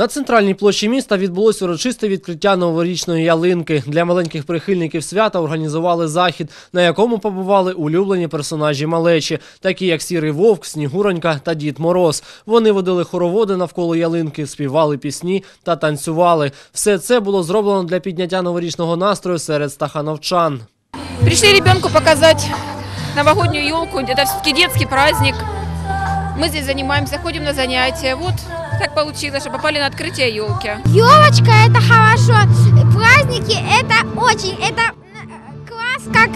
На центральній площі міста відбулось урочисте відкриття новорічної ялинки. Для маленьких прихильників свята організували захід, на якому побували улюблені персонажі малечі, такі як Сірий Вовк, Снігуронька та Дід Мороз. Вони водили хороводи навколо ялинки, співали пісні та танцювали. Все це було зроблено для підняття новорічного настрою серед стахановчан. Пришли ребенку показать новогоднюю елку. Это все-таки детский праздник. Мы здесь занимаемся, ходим на занятия. Вот так получилось, что попали на открытие елки. Елочка это хорошо, праздники это очень, это э, класс, как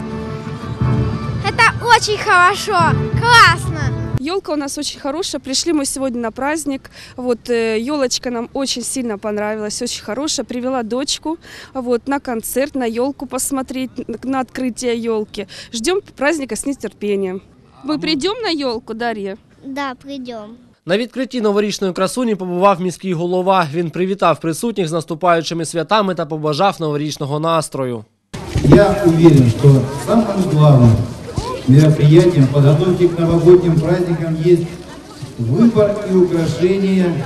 это очень хорошо, классно. Елка у нас очень хорошая. Пришли мы сегодня на праздник. Вот елочка нам очень сильно понравилась, очень хорошая. Привела дочку вот на концерт, на елку посмотреть, на открытие елки. Ждем праздника с нетерпением. Мы придем на елку, Дарья? Да, придем. На відкритті новорічної красуні побував міський голова. Він привітав присутніх з наступаючими святами та побажав новорічного настрою. Я уверен, что самым главным мероприятием подготовки к новогодним праздникам есть выбор и украшение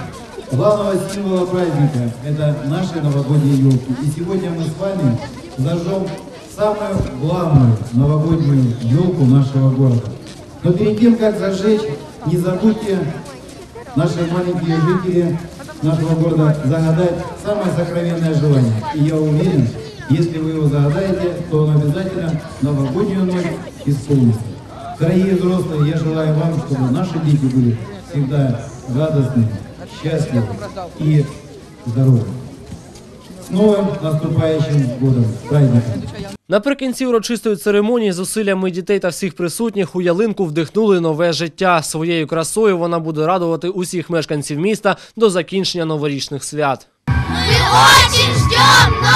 главного символа праздника. Это наши новогодние елки. И сегодня мы с вами зажжем самую главную новогоднюю елку нашего города. Но перед тем, как зажечь, не забудьте, наши маленькие жители нашего города, загадать самое сокровенное желание. И я уверен, если вы его загадаете, то он обязательно новогоднюю ночь исполнится. Дорогие взрослые, я желаю вам, чтобы наши дети были всегда радостными, счастливы и здоровы. С новым наступающим годом, праздником! Наприкінці урочистої церемонії зусиллями дітей та всіх присутніх у ялинку вдихнули нове життя. Своєю красою вона буде радувати усіх мешканців міста до закінчення новорічних свят. Ми очень ждем